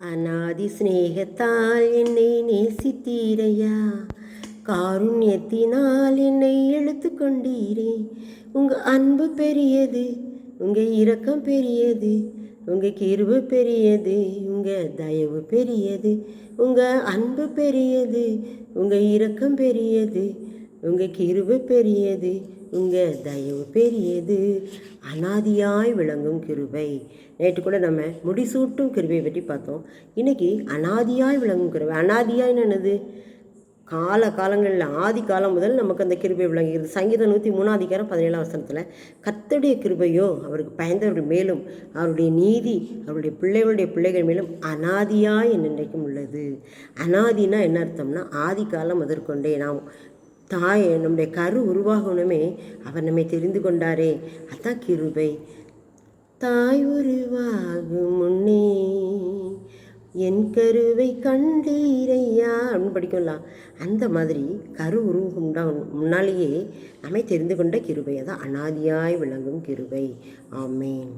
அநாதி சிநேகத்தால் என்னை நேசித்தீரையா? காருண்யத்தினால் என்னை இழுத்து கொண்டீரே உங்கள் அன்பு பெரியது உங்கள் இரக்கம் பெரியது உங்கள் கிருபு பெரியது உங்கள் தயவு பெரியது உங்கள் அன்பு பெரியது உங்கள் இரக்கம் பெரியது உங்கள் கிருபு பெரியது உங்கள் தயவு பெரியது. அனாதியாய் விளங்கும் கிருபை. நேற்று கூட நம்ம முடிசூட்டும் கிருபையை பற்றி பார்த்தோம். இன்றைக்கி அனாதியாய் விளங்கும் கிருபை. அனாதியாய் என்னது கால காலங்களில் ஆதி காலம் முதல் நமக்கு அந்த கிருபை விளங்குகிறது. சங்கீதம் நூற்றி மூணாம் அதிகாரம் பதினேழாம் வசனத்தில் கத்தடைய கிருபையோ அவருக்கு பயந்தவர்கள் மேலும் அவருடைய நீதி அவருடைய பிள்ளைகளுடைய பிள்ளைகள் மேலும் அனாதியாய் என்றைக்கும் உள்ளது. அனாதினா என்ன அர்த்தம்னா ஆதி காலம் முதற்கொண்டே நாம் தாய் நம்முடைய கரு உருவாகணுமே அவர் நம்மை தெரிந்து கொண்டாரே. அதான் கிருபை. தாய் உருவாகும் முன்னே என் கருவை கண்டீரையா? அப்படின்னு படிக்கலாம் அந்த மாதிரி கரு உருவம் முன்னாலேயே நம்மை தெரிந்து கொண்ட கிருபை. அதான் அனாதியாய் விளங்கும் கிருபை. ஆமேன்.